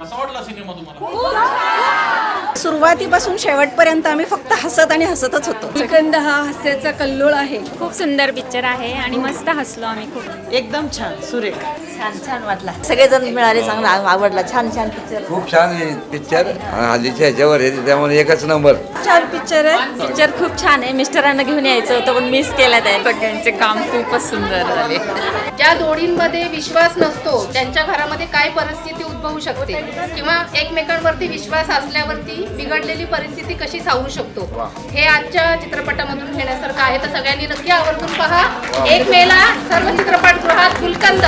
कसा वाटला सिनेमा तुम्हाला सुरुवातीपासून शेवटपर्यंत आम्ही फक्त हसत आणि हसतच होतो. श्रीखंड हा हास्याचा कल्लोळ आहे. खूप सुंदर पिक्चर आहे आणि मस्त हसलो आम्ही खूप. एकदम छान सुरेख. छान छान वाटला. सगळेजण मिळाले चांगला आवडला. छान छान पिक्चर. खूप छान पिक्चर. हल्लीच्या ह्याच्यावर आहे त्यामुळे एकच नंबर. छान पिक्चर आहे. पिक्चर खूप छान आहे. मिस्टरांना घेऊन यायचं होतं पण मिस केलं ते सगळ्यांचे काम खूपच सुंदर झाले. ज्या जोडींमध्ये विश्वास नसतो त्यांच्या घरामध्ये काय परिस्थिती उद्भवू शकते? किंवा एकमेकांवरती विश्वास असल्यावरती बिघडलेली परिस्थिती कशी सावरू शकतो? हे आजच्या चित्रपटामधून घेण्यासारखं आहे. तर सगळ्यांनी नक्की आवर्जून पहा. एक मेला सर्व चित्रपटगृहात गुलकंद